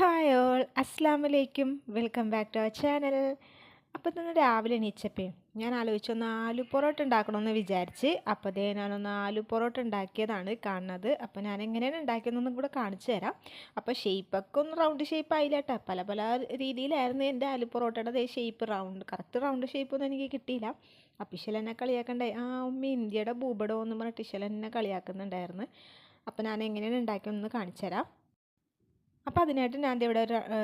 Hi all അസ്സാം വലൈക്കും welcome back to our channel അപ്പോൾ തന്നെ രാവിലെ എണീച്ചപ്പേ ഞാൻ ആലോചിച്ചു ഒന്ന് ആലു പൊറോട്ട ഉണ്ടാക്കണമെന്ന് വിചാരിച്ച്. അപ്പോൾ ദേ ഞാനൊന്ന് ആലു പൊറോട്ട ഉണ്ടാക്കിയതാണ് കാണുന്നത്. അപ്പോൾ ഞാൻ എങ്ങനെയാണ് ഉണ്ടാക്കിയതെന്നൊന്നും കൂടെ കാണിച്ചു തരാം. അപ്പോൾ ഷേപ്പൊക്കെ ഒന്ന് റൗണ്ട് ഷേപ്പ് ആയില്ല കേട്ടോ പല പല രീതിയിലായിരുന്നു എന്റെ ആലു പൊറോട്ടയുടെ ഷേപ്പ് റൗണ്ട് കറക്റ്റ് റൗണ്ട് ഷേപ്പൊന്നും എനിക്ക് കിട്ടിയില്ല. അപ്പോൾ ഇശൽ എന്നെ കളിയാക്കണ്ടായി ആ ഉമ്മ ഇന്ത്യയുടെ ഭൂപടോ എന്ന് പറഞ്ഞിട്ട് ഇശൽ എന്നെ കളിയാക്കുന്നുണ്ടായിരുന്നു. അപ്പോൾ ഞാൻ എങ്ങനെയാണ് ഉണ്ടാക്കിയതെന്ന് കാണിച്ചു തരാം. അപ്പോൾ അതിനായിട്ട് ഞാൻ ഇവിടെ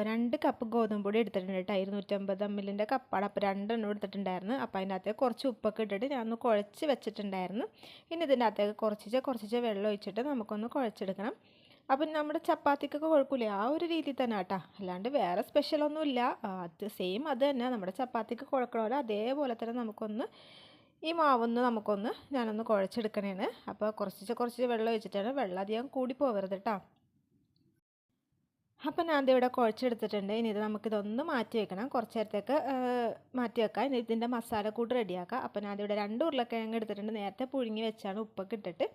രണ്ട് കപ്പ് ഗോതമ്പ് പൊടി എടുത്തിട്ടുണ്ട് കേട്ടോ. ഇരുന്നൂറ്റമ്പത് എമ്മിലിന്റെ കപ്പാണ് അപ്പോൾ രണ്ടെണ്ണം എടുത്തിട്ടുണ്ടായിരുന്നു. അപ്പോൾ അതിന്റെ കുറച്ച് ഉപ്പൊക്കെ ഇട്ടിട്ട് ഞാൻ ഒന്ന് കുഴച്ച് വെച്ചിട്ടുണ്ടായിരുന്നു. ഇനി ഇതിന്റെ അകത്തേക്ക് കുറച്ച് കുറച്ച് വെള്ളം ഒഴിച്ചിട്ട് നമുക്കൊന്ന് കുഴച്ചെടുക്കണം. അപ്പം നമ്മുടെ ചപ്പാത്തിക്കൊക്കെ കുഴപ്പമില്ല? ആ ഒരു രീതി തന്നെ കേട്ടോ. അല്ലാണ്ട് വേറെ സ്പെഷ്യലൊന്നുമില്ല അത് സെയിം അത് തന്നെ. നമ്മുടെ ചപ്പാത്തിക്ക് കുഴക്കണമല്ലോ അതേപോലെ തന്നെ നമുക്കൊന്ന് ഈ മാവൊന്ന് നമുക്കൊന്ന് ഞാനൊന്ന് കുഴച്ചെടുക്കണേണ്. അപ്പോൾ കുറച്ച് കുറച്ച് വെള്ളം ഒഴിച്ചിട്ടാണ് വെള്ളം അധികം കൂടി പോകരുത് കേട്ടോ. അപ്പം ഞാൻ ഇവിടെ കുഴച്ചെടുത്തിട്ടുണ്ട്. ഇനി ഇത് നമുക്കിതൊന്ന് മാറ്റി വെക്കണം. കുറച്ച് നേരത്തേക്ക് മാറ്റി വെക്കാം. ഇനി ഇതിന്റെ മസാലക്കൂട്ട് റെഡിയാക്കാം അപ്പം ഞാൻ ഇവിടെ രണ്ട് ഉരുളക്കിഴങ്ങ് എടുത്തിട്ടുണ്ട്. നേരത്തെ പുഴുങ്ങി വെച്ചാണ് ഉപ്പൊക്കെ ഇട്ടിട്ട്.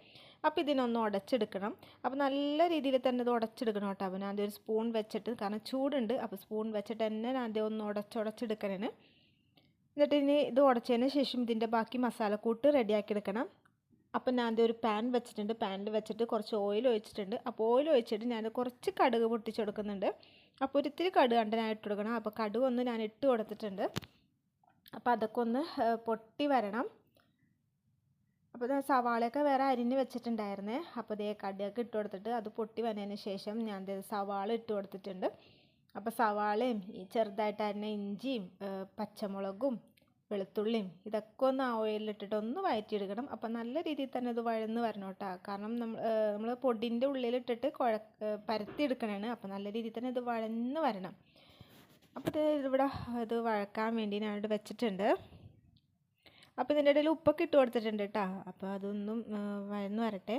അപ്പോൾ ഇതിനൊന്ന് ഉടച്ചെടുക്കണം. അപ്പോൾ നല്ല രീതിയിൽ തന്നെ ഇത് ഉടച്ചെടുക്കണം കേട്ടോ. അപ്പോൾ ഞാൻ ഒരു സ്പൂൺ വെച്ചിട്ട് കാരണം ചൂടുണ്ട്. അപ്പോൾ സ്പൂൺ വെച്ചിട്ട് തന്നെ ഞാൻ ഒന്ന് ഉടച്ചുടച്ചെടുക്കണേന് എന്നിട്ട് ഇനി ഇത് ഉടച്ചതിന് ശേഷം ഇതിന്റെ ബാക്കി മസാലക്കൂട്ട് റെഡിയാക്കി എടുക്കണം. അപ്പം ഞാൻ ഒരു പാൻ വെച്ചിട്ടുണ്ട്. പാനിൽ വെച്ചിട്ട് കുറച്ച് ഓയിൽ ഒഴിച്ചിട്ടുണ്ട്. അപ്പോൾ ഓയിൽ ഒഴിച്ചിട്ട് ഞാൻ കുറച്ച് കടുക് പൊട്ടിച്ച് കൊടുക്കുന്നുണ്ട്. അപ്പോൾ ഒരിത്തിരി കടുക് കണ്ട് ഞാൻ ഇട്ട് കൊടുക്കണം. അപ്പോൾ കടുക് ഒന്ന് ഞാൻ ഇട്ട് കൊടുത്തിട്ടുണ്ട്. അപ്പോൾ അതൊക്കെ ഒന്ന് പൊട്ടി വരണം. അപ്പോൾ ഞാൻ സവാളയൊക്കെ വേറെ അരിഞ്ഞ് വെച്ചിട്ടുണ്ടായിരുന്നേ. അപ്പോൾ ഇതേ കടുകൊക്കെ ഇട്ട് കൊടുത്തിട്ട് അത് പൊട്ടി വന്നതിന് ശേഷം ഞാൻ സവാള ഇട്ട് കൊടുത്തിട്ടുണ്ട്. അപ്പോൾ സവാളയും ഈ ചെറുതായിട്ട് അരിഞ്ഞ ഇഞ്ചിയും പച്ചമുളകും വെളുത്തുള്ളിയും ഇതൊക്കെ ഒന്ന് ആ ഓയിലിട്ടിട്ട് ഒന്ന് വഴറ്റിയെടുക്കണം അപ്പം നല്ല രീതിയിൽ തന്നെ ഇത് വഴന്ന് വരണം കേട്ടോ. കാരണം നമ്മൾ നമ്മൾ പൊടിന്റെ ഉള്ളിലിട്ടിട്ട് പരത്തി പരത്തിയെടുക്കണതാണ് അപ്പം നല്ല രീതിയിൽ തന്നെ ഇത് വഴന്ന് വരണം. അപ്പോൾ ഇത് ഇവിടെ ഇത് വഴക്കാൻ വേണ്ടി ഞാനിവിടെ വെച്ചിട്ടുണ്ട്. അപ്പോൾ ഇതിന്റെ ഇടയിൽ ഉപ്പൊക്കെ ഇട്ട് കൊടുത്തിട്ടുണ്ട് കേട്ടോ. അപ്പോൾ അതൊന്നും വഴന്ന് വരട്ടെ.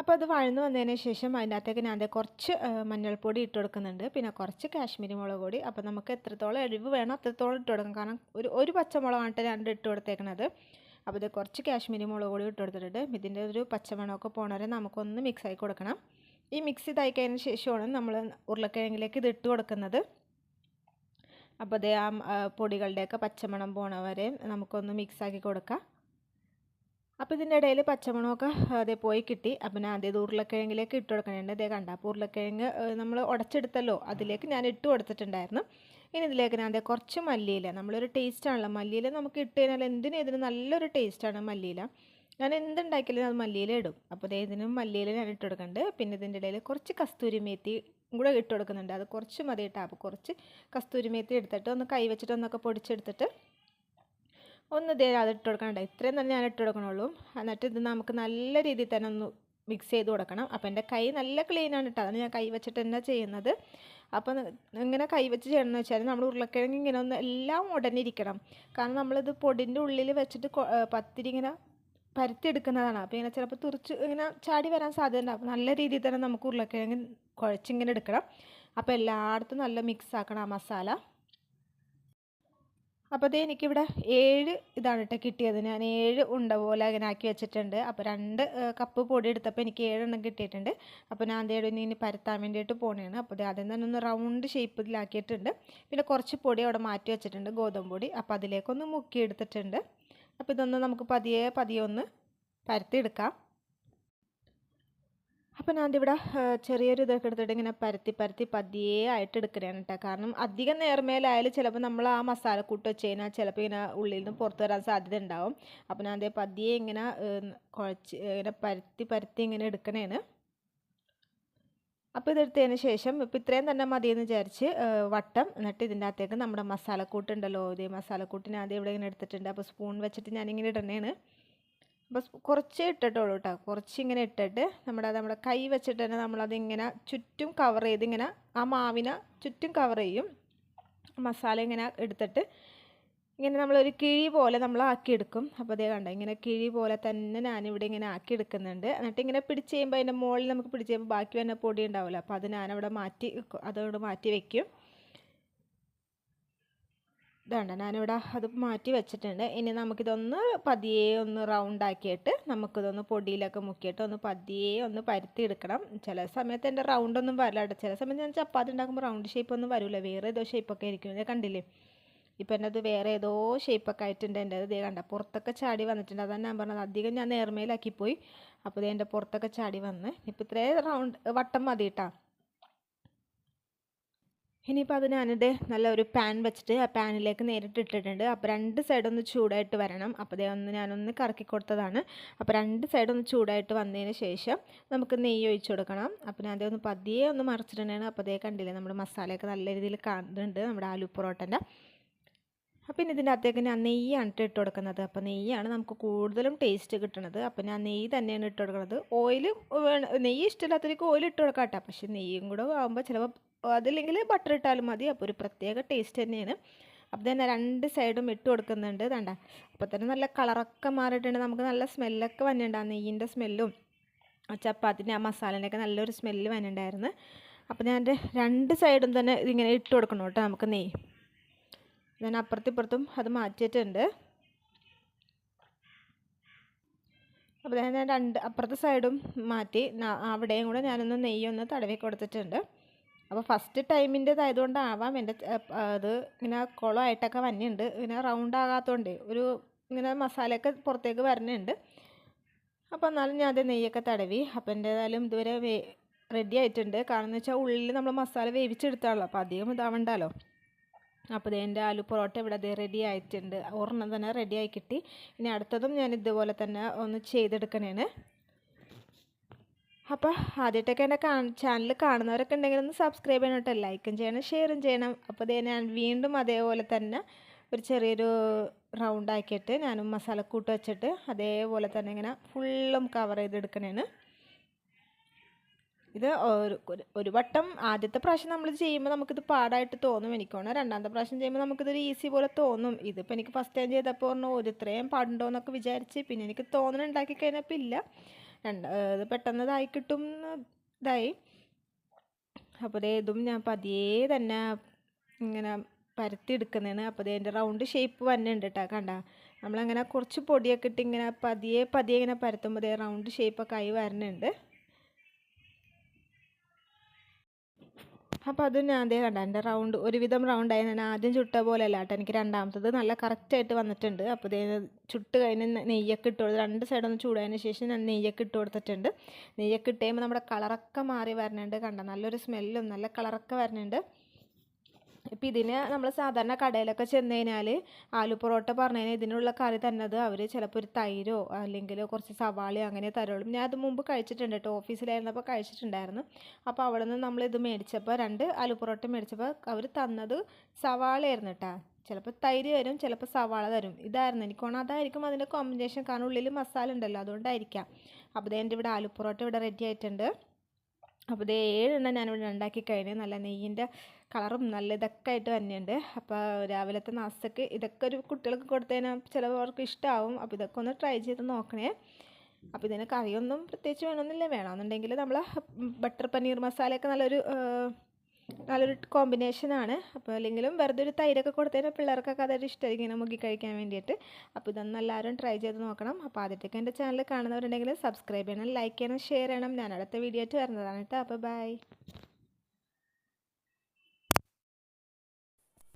അപ്പോൾ അത് വഴന്ന് വന്നതിന് ശേഷം അതിനകത്തേക്ക് ഞാൻ കുറച്ച് മഞ്ഞൾപ്പൊടി ഇട്ട് കൊടുക്കുന്നുണ്ട്. പിന്നെ കുറച്ച് കാശ്മീരി മുളക് പൊടി. അപ്പോൾ നമുക്ക് എത്രത്തോളം എരിവ് വേണം അത്രത്തോളം ഇട്ട് കൊടുക്കാം കാരണം ഒരു ഒരു പച്ചമുളകാണ് രണ്ട് ഇട്ട് കൊടുത്തേക്കണത്. അപ്പോൾ ഇത് കുറച്ച് കാശ്മീരി മുളക് പൊടി ഇട്ട് കൊടുത്തിട്ടുണ്ട്. ഇതിന്റെ ഒരു പച്ചമണമൊക്കെ പോണവരെ നമുക്കൊന്ന് മിക്സ് ആക്കി കൊടുക്കണം. ഈ മിക്സ് ചെയ്തായി കഴിഞ്ഞ ശേഷമാണ് നമ്മൾ ഉരുളക്കിഴങ്ങിലേക്ക് ഇത് ഇട്ട് കൊടുക്കുന്നത്. അപ്പോൾ അതേ ആ, പൊടികളുടെയൊക്കെ പച്ചമണം പോണവരെ നമുക്കൊന്ന് മിക്സ് ആക്കി കൊടുക്കാം. അപ്പോൾ ഇതിന്റെ ഇടയിൽ പച്ചമുളകൊക്കെ അതേ പോയി കിട്ടി. അപ്പം ഞാൻ അതേ ഉരുളക്കിഴങ്ങിലേക്ക് ഇട്ട് കൊടുക്കണുണ്ട്. അതേ കണ്ട അപ്പോൾ ഉരുളക്കിഴങ്ങ് നമ്മൾ ഉടച്ചെടുത്തല്ലോ അതിലേക്ക് ഞാൻ ഇട്ട് കൊടുത്തിട്ടുണ്ടായിരുന്നു. ഇനി ഇതിലേക്ക് ഞാൻ അതേ കുറച്ച് മല്ലിയില നമ്മളൊരു ടേസ്റ്റാണല്ലോ മല്ലിയില നമുക്ക് ഇട്ട് കഴിഞ്ഞാൽ എന്തിനും ഇതിന് നല്ലൊരു ടേസ്റ്റാണ് മല്ലിയില? ഞാൻ എന്തുണ്ടാക്കിയാലും അത് മല്ലിയില ഇടും. അപ്പോൾ ഇതിനും മല്ലിയില ഞാൻ ഇട്ട് കൊടുക്കുന്നുണ്ട് പിന്നെ ഇതിന്റെ ഇടയിൽ കുറച്ച് കസ്തൂരി മേത്തി കൂടെ ഇട്ട് കൊടുക്കുന്നുണ്ട്. അത് കുറച്ച് മതി അപ്പോൾ കുറച്ച് കസ്തൂരി മേത്തി എടുത്തിട്ട് ഒന്ന് കൈ വെച്ചിട്ട് ഒന്നൊക്കെ പൊടിച്ചെടുത്തിട്ട് ഒന്ന് ഇതേ അത് ഇട്ട് കൊടുക്കണ്ട ഇത്രയും തന്നെ ഞാൻ ഇട്ട് കൊടുക്കണുള്ളൂ. എന്നിട്ട് ഇത് നമുക്ക് നല്ല രീതിയിൽ തന്നെ ഒന്ന് മിക്സ് ചെയ്ത് കൊടുക്കണം. അപ്പോൾ എന്റെ കൈ നല്ല ക്ലീൻ ആണ് കേട്ടോ അതാണ് ഞാൻ കൈ വെച്ചിട്ട് തന്നെ ചെയ്യുന്നത്. അപ്പോൾ ഇങ്ങനെ കൈ വെച്ച് ചെയ്യണമെന്ന് വെച്ചാൽ നമ്മൾ ഉരുളക്കിഴങ്ങ് ഇങ്ങനെ ഒന്ന് എല്ലാം ഉടനിരിക്കണം കാരണം നമ്മളിത് പൊടിന്റെ ഉള്ളിൽ വെച്ചിട്ട് പത്തിരി ഇങ്ങനെ പരത്തിയെടുക്കുന്നതാണ്. അപ്പോൾ ഇങ്ങനെ ചിലപ്പോൾ തുറച്ച് ഇങ്ങനെ ചാടി വരാൻ സാധ്യതയുണ്ട്. അപ്പോൾ നല്ല രീതിയിൽ തന്നെ നമുക്ക് ഉരുളക്കിഴങ്ങ് കുഴച്ചിങ്ങനെ എടുക്കണം. അപ്പോൾ എല്ലായിടത്തും നല്ല മിക്സ് ആക്കണം ആ മസാല. അപ്പോൾ അതേ എനിക്കിവിടെ ഏഴ് ഇതാണ് കേട്ടോ കിട്ടിയത്. ഞാൻ ഏഴ് ഉണ്ട പോലെ അങ്ങനെ ആക്കി വെച്ചിട്ടുണ്ട്. അപ്പോൾ രണ്ട് കപ്പ് പൊടി എടുത്തപ്പോൾ എനിക്ക് ഏഴെണ്ണം കിട്ടിയിട്ടുണ്ട്. അപ്പോൾ ഞാൻ അതേ ഇനി ഇനി പരത്താൻ വേണ്ടിയിട്ട് പോണേണ്. അപ്പോൾ ദേ അതിൽ തന്നെ ഒന്ന് റൗണ്ട് ഷേപ്പിലാക്കിയിട്ടുണ്ട്. പിന്നെ കുറച്ച് പൊടി അവിടെ മാറ്റി വെച്ചിട്ടുണ്ട് ഗോതമ്പ് പൊടി. അപ്പോൾ അതിലേക്കൊന്ന് മുക്കി എടുത്തിട്ടുണ്ട് അപ്പോൾ ഇതൊന്ന് നമുക്ക് പതിയെ പതിയെ ഒന്ന് പരത്തിയെടുക്കാം അപ്പോൾ ഞാൻ ഇവിടെ ചെറിയൊരു ഇതൊക്കെ എടുത്തിട്ട് ഇങ്ങനെ പരത്തി പരത്തി പതിയെ ആയിട്ട് എടുക്കുകയാണ് കേട്ടോ കാരണം അധികം നേർമേലായാലും ചിലപ്പോൾ നമ്മൾ ആ മസാലക്കൂട്ട് വെച്ച് കഴിഞ്ഞാൽ ചിലപ്പോൾ ഇങ്ങനെ ഉള്ളിൽ നിന്ന് പുറത്ത് വരാൻ സാധ്യത ഉണ്ടാവും അപ്പോൾ ഞാൻ അതേ പതിയെ ഇങ്ങനെ കുഴച്ച് ഇങ്ങനെ പരത്തി പരത്തി ഇങ്ങനെ എടുക്കണേണ്. അപ്പോൾ ഇതെടുത്തതിന് ശേഷം ഇപ്പോൾ ഇത്രയും തന്നെ മതിയെന്ന് വിചാരിച്ച് വട്ടം എന്നിട്ട് ഇതിന്റെ അകത്തേക്ക് നമ്മുടെ മസാലക്കൂട്ടുണ്ടല്ലോ ഇതേ മസാലക്കൂട്ടിന് ആദ്യം ഇവിടെ ഇങ്ങനെ എടുത്തിട്ടുണ്ട്. അപ്പോൾ സ്പൂൺ വെച്ചിട്ട് ഞാനിങ്ങനെ ഇടണേണ്. അപ്പോൾ കുറച്ച് ഇട്ടിട്ടുള്ളൂ കേട്ടോ കുറച്ച് ഇങ്ങനെ ഇട്ടിട്ട് നമ്മുടെ നമ്മുടെ കൈ വെച്ചിട്ട് തന്നെ നമ്മളതിങ്ങനെ ചുറ്റും കവർ ചെയ്ത് ഇങ്ങനെ ആ മാവിനെ ചുറ്റും കവർ ചെയ്യും. മസാല ഇങ്ങനെ എടുത്തിട്ട് ഇങ്ങനെ നമ്മളൊരു കിഴി പോലെ നമ്മൾ ആക്കിയെടുക്കും. അപ്പോൾ അതേ കണ്ട ഇങ്ങനെ കിഴി പോലെ തന്നെ ഞാനിവിടെ ഇങ്ങനെ ആക്കിയെടുക്കുന്നുണ്ട്. എന്നിട്ട് ഇങ്ങനെ പിടിച്ച് കഴിയുമ്പോൾ അതിന്റെ മുകളിൽ നമുക്ക് പിടിച്ച് കഴിയുമ്പോൾ ബാക്കി വന്ന പൊടി ഉണ്ടാവില്ല അപ്പോൾ അത് ഞാനവിടെ മാറ്റി അതോട് മാറ്റി വെക്കും. ഇതാണ്ട ഞാനിവിടെ അത് മാറ്റി വെച്ചിട്ടുണ്ട്. ഇനി നമുക്കിതൊന്ന് പതിയെ ഒന്ന് റൗണ്ട് ആക്കിയിട്ട് നമുക്കിതൊന്ന് പൊടിയിലൊക്കെ മുക്കിയിട്ട് ഒന്ന് പതിയെ ഒന്ന് പരുത്തി എടുക്കണം ചില സമയത്ത് എന്റെ റൗണ്ട് ഒന്നും വരില്ല കേട്ടോ ചില സമയത്ത് ഞാൻ ചപ്പാത്തി ഉണ്ടാക്കുമ്പോൾ റൗണ്ട് ഷേപ്പ് ഒന്നും വരില്ല വേറെ ഏതോ ഷേപ്പൊക്കെ ആയിരിക്കും. ഞാൻ കണ്ടില്ലേ? ഇപ്പം എന്റെ അത് വേറെ ഏതോ ഷേപ്പൊക്കെ ആയിട്ടുണ്ട് എന്റെ ദേ കണ്ട പുറത്തൊക്കെ ചാടി വന്നിട്ടുണ്ട്. അതാണ് ഞാൻ പറഞ്ഞത്. അധികം ഞാൻ നേർമയിലാക്കിപ്പോയി അപ്പോൾ ഇത് എന്റെ പുറത്തൊക്കെ ചാടി വന്ന്. ഇപ്പം ഇത്രേ റൗണ്ട് വട്ടം മതി കേട്ടോ ഇനിയിപ്പോൾ അത് ഞാനിത് നല്ല ഒരു പാൻ വെച്ചിട്ട് ആ പാനിലേക്ക് നേരിട്ട് ഇട്ടിട്ടുണ്ട്. അപ്പോൾ രണ്ട് സൈഡൊന്ന് ചൂടായിട്ട് വരണം. അപ്പോൾ ദേ ഒന്ന് ഞാനൊന്ന് കറക്കി കൊടുത്തതാണ്. അപ്പോൾ രണ്ട് സൈഡൊന്ന് ചൂടായിട്ട് വന്നതിന് ശേഷം നമുക്ക് നെയ്യ് ഒഴിച്ചു കൊടുക്കണം. അപ്പോൾ ഞാൻ അതേ ഒന്ന് പതിയെ ഒന്ന് മറിച്ചിട്ടുണ്ടാണ് അപ്പോൾ അതേ കണ്ടില്ലേ നമ്മുടെ മസാലയൊക്കെ നല്ല രീതിയിൽ കാണുന്നുണ്ട് നമ്മുടെ ആലു പൊറോട്ടന്റെ. അപ്പോൾ ഇനി ഇതിന്റെ അകത്തേക്ക് ഞാൻ നെയ്യാണ് ഇട്ട് കൊടുക്കുന്നത്. അപ്പോൾ നെയ്യാണ് നമുക്ക് കൂടുതലും ടേസ്റ്റ് കിട്ടുന്നത് അപ്പോൾ ഞാൻ നെയ്യ് തന്നെയാണ് ഇട്ട് കൊടുക്കുന്നത്. ഓയിൽ നെയ്യ് ഇഷ്ടമില്ലാത്തവർക്ക് ഓയിൽ ഇട്ട് കൊടുക്കാം കേട്ടോ പക്ഷേ നെയ്യും കൂടെ ആകുമ്പോൾ ചിലപ്പോൾ അതില്ലെങ്കിൽ ബട്ടർ ഇട്ടാലും മതി. അപ്പോൾ ഒരു പ്രത്യേക ടേസ്റ്റ് തന്നെയാണ്. അപ്പോൾ തന്നെ രണ്ട് സൈഡും ഇട്ട് കൊടുക്കുന്നുണ്ട്. വേണ്ട അപ്പോൾ തന്നെ നല്ല കളറൊക്കെ മാറിയിട്ടുണ്ട്. നമുക്ക് നല്ല സ്മെല്ലൊക്കെ വന്നിട്ടുണ്ട്. ആ നെയ്യിന്റെ സ്മെല്ലും ചപ്പാത്തിന്റെ ആ മസാലേന്റെയൊക്കെ നല്ലൊരു സ്മെല്ല് വന്നിട്ടുണ്ടായിരുന്നു. അപ്പോൾ ഞാൻ രണ്ട് സൈഡും തന്നെ ഇതിങ്ങനെ ഇട്ട് കൊടുക്കണം കേട്ടോ നമുക്ക് നെയ്യ്. ഞാൻ അപ്പുറത്തിപ്പുറത്തും അത് മാറ്റിയിട്ടുണ്ട്. അപ്പോൾ ഞാൻ രണ്ട് അപ്പുറത്തെ സൈഡും മാറ്റി അവിടെയും കൂടെ ഞാനൊന്ന് നെയ്യൊന്ന് തടവി കൊടുത്തിട്ടുണ്ട്. അപ്പോൾ ഫസ്റ്റ് ടൈമിന്റേതായതുകൊണ്ടാവാം എന്റെ അത് ഇങ്ങനെ കുളമായിട്ടൊക്കെ വന്നിട്ടുണ്ട്. ഇങ്ങനെ റൗണ്ട് ആകാത്തതുകൊണ്ട് ഒരു ഇങ്ങനെ മസാലയൊക്കെ പുറത്തേക്ക് വരുന്നുണ്ട്. അപ്പോൾ എന്നാലും ഞാൻ അത് നെയ്യൊക്കെ തടവി. അപ്പോൾ എന്റേതായാലും ഇതുവരെ വേ റെഡി ആയിട്ടുണ്ട്. കാരണം എന്ന് വെച്ചാൽ ഉള്ളിൽ നമ്മൾ മസാല വേവിച്ചെടുത്താണല്ലോ. അപ്പോൾ അധികം ഇതാവണ്ടല്ലോ അപ്പോൾ എന്റെ ആലു പൊറോട്ട ഇവിടെ അത് റെഡി ആയിട്ടുണ്ട്. ഒരെണ്ണം തന്നെ റെഡി ആയി കിട്ടി. ഇനി അടുത്തതും ഞാൻ ഇതുപോലെ തന്നെ ഒന്ന് ചെയ്തെടുക്കണേണ്. അപ്പോൾ ആദ്യമായിട്ടൊക്കെ എന്റെ ചാനൽ കാണുന്നവരൊക്കെ ഉണ്ടെങ്കിൽ ഒന്ന് സബ്സ്ക്രൈബ് ചെയ്യണം കേട്ടോ. ലൈക്കും ചെയ്യണം ഷെയറും ചെയ്യണം. അപ്പോൾ ഇതേ ഞാൻ വീണ്ടും അതേപോലെ തന്നെ ഒരു ചെറിയൊരു റൗണ്ട് ആക്കിയിട്ട് ഞാനും മസാലക്കൂട്ട് വെച്ചിട്ട് അതേപോലെ തന്നെ ഇങ്ങനെ ഫുള്ളും കവർ ചെയ്തെടുക്കണേന് ഇത് ഒരു ഒരു വട്ടം ആദ്യത്തെ പ്രാവശ്യം നമ്മൾ ചെയ്യുമ്പോൾ നമുക്കിത് പാടായിട്ട് തോന്നും എനിക്കാണ് രണ്ടാമത്തെ പ്രാവശ്യം ചെയ്യുമ്പോൾ നമുക്കിതൊരു ഈസി പോലെ തോന്നും. ഇതിപ്പോൾ എനിക്ക് ഫസ്റ്റ് ടൈം ചെയ്തപ്പോൾ പറഞ്ഞു ഒരു ഇത്രയും പാടുണ്ടോ എന്നൊക്കെ വിചാരിച്ച് പിന്നെ എനിക്ക് തോന്നണുണ്ടാക്കി കഴിഞ്ഞപ്പോൾ ഇല്ല. രണ്ട് ഇത് പെട്ടെന്ന് ഇതായി. കിട്ടും ഇതായി അപ്പോൾ ഇതും ഞാൻ പതിയെ തന്നെ ഇങ്ങനെ പരത്തി എടുക്കുന്നതാണ്. അപ്പോൾ ദേ എന്റെ റൗണ്ട് ഷേപ്പ് വന്നിട്ടുണ്ട് കേട്ടോ കണ്ട. നമ്മളങ്ങനെ കുറച്ച് പൊടിയൊക്കെ ഇട്ട് ഇങ്ങനെ പതിയെ പതിയെ ഇങ്ങനെ പരത്തുമ്പോൾ റൗണ്ട് ഷേപ്പൊക്കെ ആയി വരുന്നുണ്ട് അപ്പോൾ അത് ഞാൻ അതേ കണ്ട. എന്റെ റൗണ്ട് ഒരുവിധം റൗണ്ടായി ഞാൻ ആദ്യം ചുട്ട പോലെ അല്ല കേട്ടോ. എനിക്ക് രണ്ടാമത്തത് നല്ല കറക്റ്റായിട്ട് വന്നിട്ടുണ്ട്. അപ്പോൾ ഇതേ ചുട്ട് കഴിഞ്ഞ് നെയ്യൊക്കെ ഇട്ട് കൊടുത്ത് രണ്ട് സൈഡൊന്ന് ചൂടായതിന് ശേഷം ഞാൻ നെയ്യൊക്കെ ഇട്ട് കൊടുത്തിട്ടുണ്ട്. നെയ്യൊക്കെ ഇട്ട് കഴിയുമ്പോൾ നമ്മുടെ കളറൊക്കെ മാറി വരുന്നുണ്ട് കണ്ടോ. നല്ലൊരു സ്മെല്ലും നല്ല കളറൊക്കെ വരുന്നുണ്ട് ഇപ്പം ഇതിന് നമ്മൾ സാധാരണ കടയിലൊക്കെ ചെന്ന് കഴിഞ്ഞാൽ ആലു പൊറോട്ട പറഞ്ഞു കഴിഞ്ഞാൽ ഇതിനുള്ള കറി തന്നത് അവർ ചിലപ്പോൾ ഒരു തൈരോ അല്ലെങ്കിൽ കുറച്ച് സവാളയോ അങ്ങനെ തരുള്ളൂ. ഞാൻ അത് മുമ്പ് കഴിച്ചിട്ടുണ്ട് കേട്ടോ ഓഫീസിലായിരുന്നപ്പോൾ കഴിച്ചിട്ടുണ്ടായിരുന്നു. അപ്പോൾ അവിടെ നിന്ന് ഇത് മേടിച്ചപ്പോൾ രണ്ട് ആലു പൊറോട്ട മേടിച്ചപ്പോൾ അവർ തന്നത് സവാളയായിരുന്നു കേട്ടോ ചിലപ്പോൾ തൈര് തരും ചിലപ്പോൾ സവാള തരും. ഇതായിരുന്നു. എനിക്ക് അതായിരിക്കും അതിന്റെ കോമ്പിനേഷൻ കാരണം ഉള്ളിൽ മസാല ഉണ്ടല്ലോ അതുകൊണ്ടായിരിക്കാം. അപ്പോൾ എന്റെ ഇവിടെ ആലു പൊറോട്ട ഇവിടെ റെഡി ആയിട്ടുണ്ട്. അപ്പോൾ ഇത് ഏഴെണ്ണം ഞാനിവിടെ ഉണ്ടാക്കി കഴിഞ്ഞു നല്ല നെയ്യിന്റെ കളറും നല്ല ഇതൊക്കെ ആയിട്ട് തന്നെയുണ്ട് അപ്പോൾ രാവിലത്തെ നാസ്തക്ക് ഇതൊക്കെ ഒരു കുട്ടികൾക്ക് കൊടുത്തു കഴിഞ്ഞാൽ ചിലവർക്ക് ഇഷ്ടമാവും അപ്പോൾ ഇതൊക്കെ ഒന്ന് ട്രൈ ചെയ്ത് നോക്കണേ. അപ്പോൾ ഇതിന് കറിയൊന്നും പ്രത്യേകിച്ച് വേണമെന്നില്ല. വേണമെന്നുണ്ടെങ്കിൽ നമ്മൾ ബട്ടർ പനീർ മസാലയൊക്കെ നല്ലൊരു നല്ലൊരു കോമ്പിനേഷനാണ് അപ്പോൾ അല്ലെങ്കിലും വെറുതെ ഒരു തൈരൊക്കെ കൊടുത്തതിന് പിള്ളേർക്കൊക്കെ അതൊരു ഇഷ്ടമായിരിക്കും ഇങ്ങനെ മുക്കി കഴിക്കാൻ വേണ്ടിയിട്ട്. അപ്പോൾ ഇതൊന്നും എല്ലാവരും ട്രൈ ചെയ്ത് നോക്കണം. അപ്പോൾ ആദ്യത്തേക്ക് എന്റെ ചാനൽ കാണുന്നവരുണ്ടെങ്കിൽ സബ്സ്ക്രൈബ് ചെയ്യണം ലൈക്ക് ചെയ്യണം ഷെയർ ചെയ്യണം. ഞാൻ അടുത്ത വീഡിയോ ആയിട്ട് വരുന്നതാണ് കേട്ടോ. അപ്പോൾ ബൈ